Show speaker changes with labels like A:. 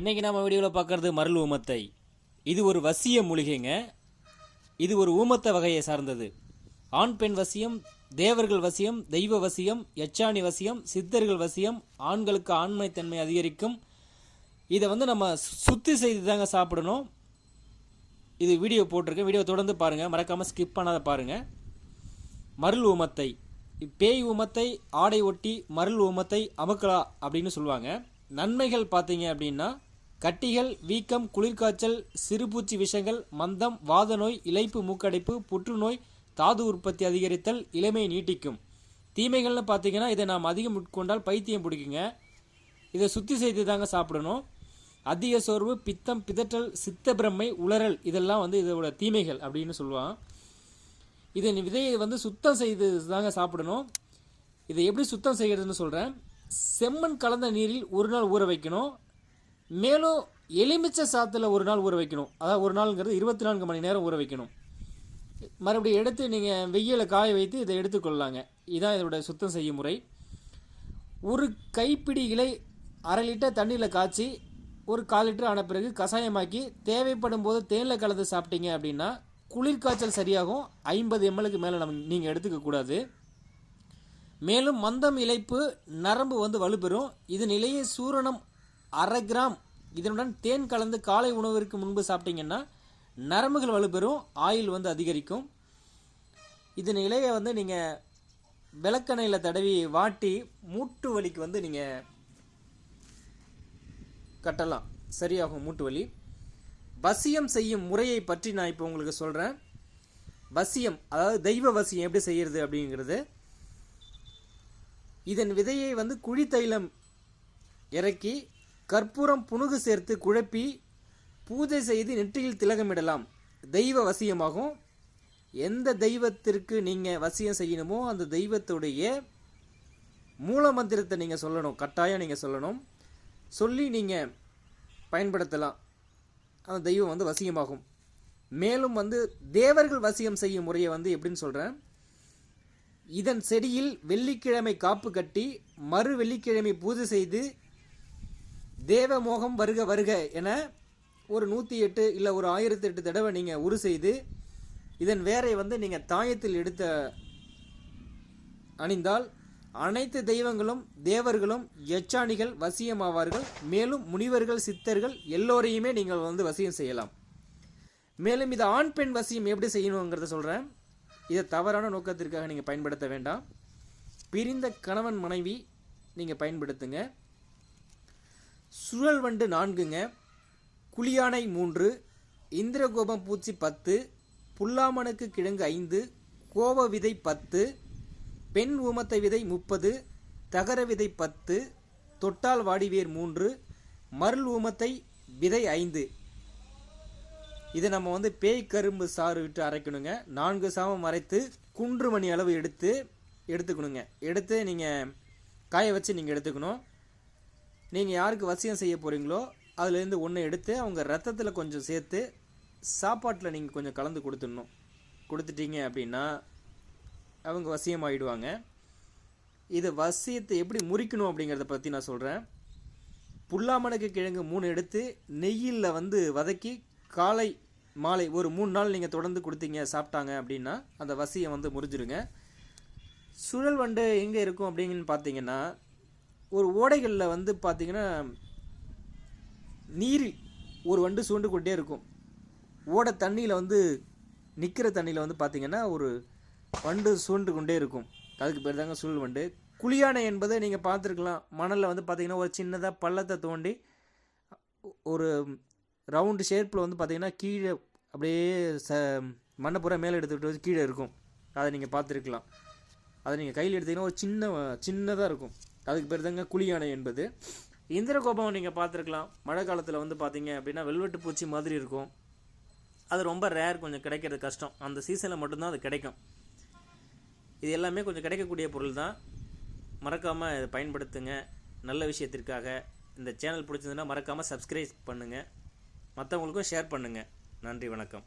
A: இன்றைக்கி நம்ம வீடியோவில் பார்க்குறது மருள் ஊமத்தை. இது ஒரு வசிய மூலிகைங்க. இது ஒரு ஊமத்த வகையை சார்ந்தது. ஆண் பெண் வசியம் தேவர்கள் வசியம் தெய்வ வசியம் யச்சாணி வசியம் சித்தர்கள் வசியம் ஆண்களுக்கு ஆண்மைத்தன்மை அதிகரிக்கும். இதை வந்து நம்ம சுத்தி செய்து தாங்க சாப்பிடணும். இது வீடியோ போட்டிருக்கேன். வீடியோ தொடர்ந்து பாருங்கள் மறக்காமல் ஸ்கிப் பண்ணாத பாருங்கள் மருள் ஊமத்தை. பேய் ஊமத்தை ஆடை ஒட்டி மருள் ஊமத்தை அமுக்கலா அப்படின்னு சொல்லுவாங்க. நன்மைகள் பார்த்தீங்க அப்படின்னா கட்டிகள் வீக்கம் குளிர்காய்ச்சல் சிறுபூச்சி விஷங்கள் மந்தம் வாத நோய் இலைப்பு மூக்கடைப்பு புற்றுநோய் தாது உற்பத்தி அதிகரித்தல் இளமையை நீட்டிக்கும். தீமைகள்னு பார்த்தீங்கன்னா இதை நாம் அதிகம் உட்கொண்டால் பைத்தியம் பிடிக்குங்க. இதை சுத்தி செய்து தாங்க சாப்பிடணும். அதிக சோர்வு பித்தம் பிதற்றல் சித்த பிரம்மை உளறல் இதெல்லாம் வந்து இதோட தீமைகள் அப்படின்னு சொல்லுவான். இதன் விதையை வந்து சுத்தம் செய்து தாங்க சாப்பிடணும். இதை எப்படி சுத்தம் செய்கிறதுன்னு சொல்கிறேன் செம்மண் கலந்த நீரில் ஒரு நாள் ஊற வைக்கணும். மேலும் எலுமிச்சை சாத்தில் ஒரு நாள் ஊற வைக்கணும். அதாவது ஒரு நாளுங்கிறது இருபத்தி நான்கு மணி நேரம் ஊற வைக்கணும். மறுபடியும் எடுத்து நீங்கள் வெயிலில் காய வைத்து இதை எடுத்துக்கொள்ளலாங்க இதான் இதோட சுத்தம் செய்யும் முறை. ஒரு கைப்பிடி இலை அரை லிட்டர் தண்ணியில் காய்ச்சி ஒரு கால் லிட்டர் ஆன பிறகு கஷாயமாக்கி தேவைப்படும் போது தேனில் கலந்து சாப்பிட்டீங்க அப்படின்னா குளிர்காய்ச்சல் சரியாகும். ஐம்பது எம்எலுக்கு மேலே நம்ம நீங்கள் எடுத்துக்கக்கூடாது மேலும் மந்தம் இழைப்பு நரம்பு வந்து வலுப்பெறும். இது இலையை சூரணம் அரை கிராம் இதனுடன் தேன் கலந்து காலை உணவிற்கு முன்பு சாப்பிட்டீங்கன்னா நரம்புகள் வலுப்பெறும் ஆயில் வந்து அதிகரிக்கும். இதன் இலையை வந்து நீங்கள் விளக்கெண்ணெயில் தடவி வாட்டி மூட்டு வலிக்கு வந்து நீங்கள் கட்டலாம். சரியாகும் மூட்டு வலி. வசியம் செய்யும் முறையை பற்றி நான் இப்போ உங்களுக்கு சொல்கிறேன் வசியம் அதாவது தெய்வ வசியம் எப்படி செய்கிறது அப்படிங்கிறது. இதன் விதையை வந்து குழி தைலம் இறக்கி கற்பூரம் புனுகு சேர்த்து குழப்பி பூஜை செய்து நெற்றியில் திலகமிடலாம். தெய்வ வசியமாகும். எந்த தெய்வத்திற்கு நீங்கள் வசியம் செய்யணுமோ அந்த தெய்வத்துடைய மூல மந்திரத்தை நீங்கள் சொல்லணும். கட்டாயம் நீங்கள் சொல்லணும். சொல்லி நீங்கள் பயன்படுத்தலாம். அந்த தெய்வம் வந்து வசியமாகும். மேலும் வந்து தேவர்கள் வசியம் செய்யும் முறையை வந்து எப்படின்னு சொல்கிறேன் இதன் செடியில் வெள்ளிக்கிழமை காப்பு கட்டி மறு வெள்ளிக்கிழமை பூஜை செய்து தேவமோகம் வருக வருக என ஒரு நூற்றி எட்டு இல்லை ஒரு ஆயிரத்தி எட்டு தடவை நீங்கள் உரு செய்து இதன் வேரை வந்து நீங்கள் தாயத்தில் எடுத்த அணிந்தால் அனைத்து தெய்வங்களும் தேவர்களும் யச்சாணிகள் வசியமாவார்கள். மேலும் முனிவர்கள் சித்தர்கள் எல்லோரையுமே நீங்கள் வந்து வசியம் செய்யலாம். மேலும் இது ஆண் பெண் வசியம் எப்படி செய்யணுங்கிறத சொல்கிறேன் இதை தவறான நோக்கத்திற்காக நீங்கள் பயன்படுத்த வேண்டாம். பிரிந்த கணவன் மனைவி நீங்கள் பயன்படுத்துங்க. சுழல் வண்டு நான்குங்க குளியானை மூன்று இந்திரகோபம் பூச்சி பத்து புல்லாமனுக்கு கிழங்கு ஐந்து கோவ விதை பத்து பெண் ஊமத்தை விதை முப்பது தகர விதை பத்து தொட்டால் வாடிவேர் மூன்று மருள் ஊமத்தை விதை ஐந்து. இதை நம்ம வந்து பேய் கரும்பு சாறு விட்டு அரைக்கணுங்க. நான்கு சாமம் அரைத்து குன்று மணி அளவு எடுத்து எடுத்துக்கணுங்க. எடுத்து நீங்கள் காய வச்சு நீங்கள் எடுத்துக்கணும். நீங்கள் யாருக்கு வசியம் செய்ய போகிறீங்களோ அதுலேருந்து ஒன்று எடுத்து அவங்க ரத்தத்தில் கொஞ்சம் சேர்த்து சாப்பாட்டில் நீங்கள் கொஞ்சம் கலந்து கொடுத்துடணும். கொடுத்துட்டீங்க அப்படின்னா அவங்க வசியம் ஆகிடுவாங்க இது வசியத்தை எப்படி முறிக்கணும் அப்படிங்கிறத பற்றி நான் சொல்கிறேன் புல்லாமணக்கு கிழங்கு மூணு எடுத்து நெய்யில் வந்து வதக்கி காலை மாலை ஒரு மூணு நாள் நீங்கள் தொடர்ந்து கொடுத்தீங்க சாப்பிட்டாங்க அப்படின்னா அந்த வசியம் வந்து முறிஞ்சிருங்க. சுழல் வண்டு எங்கே இருக்கும் அப்படின்னு பார்த்தீங்கன்னா ஒரு ஓடைகளில் வந்து பார்த்திங்கன்னா நீரில் ஒரு வண்டு சூண்டு கொண்டே இருக்கும். ஓடை தண்ணியில் வந்து நிற்கிற தண்ணியில் வந்து பார்த்திங்கன்னா ஒரு வண்டு சூண்டு கொண்டே இருக்கும். அதுக்கு பேர் தாங்க சுழல் வண்டு. குழியானை என்பதை நீங்கள் பார்த்துருக்கலாம். மணலில் வந்து பார்த்திங்கன்னா ஒரு சின்னதாக பள்ளத்தை தோண்டி ஒரு ரவுண்டு ஷேப்பில் வந்து பார்த்திங்கன்னா கீழே அப்படியே ச மண்ணை பூரா மேலே எடுத்துக்கிட்டு வந்து கீழே இருக்கும். அதை நீங்கள் பார்த்துருக்கலாம். அதை நீங்கள் கையில் எடுத்திங்கன்னா ஒரு சின்ன சின்னதாக இருக்கும். அதுக்கு பேர் தாங்க குழியானை என்பது. இந்திரகோபம் நீங்கள் பார்த்துருக்கலாம். மழை காலத்தில் வந்து பார்த்தீங்க அப்படின்னா வெல்வெட்டு பூச்சி மாதிரி இருக்கும். அது ரொம்ப ரேர் கொஞ்சம் கிடைக்கிறது கஷ்டம். அந்த சீசனில் மட்டும்தான் அது கிடைக்கும். இது எல்லாமே கொஞ்சம் கிடைக்கக்கூடிய பொருள் தான். மறக்காமல் இதை பயன்படுத்துங்க. நல்ல விஷயத்திற்காக. இந்த சேனல் பிடிச்சதுன்னா மறக்காமல் சப்ஸ்கிரைப் பண்ணுங்கள் மற்றவங்களுக்கும் ஷேர் பண்ணுங்கள் நன்றி வணக்கம்.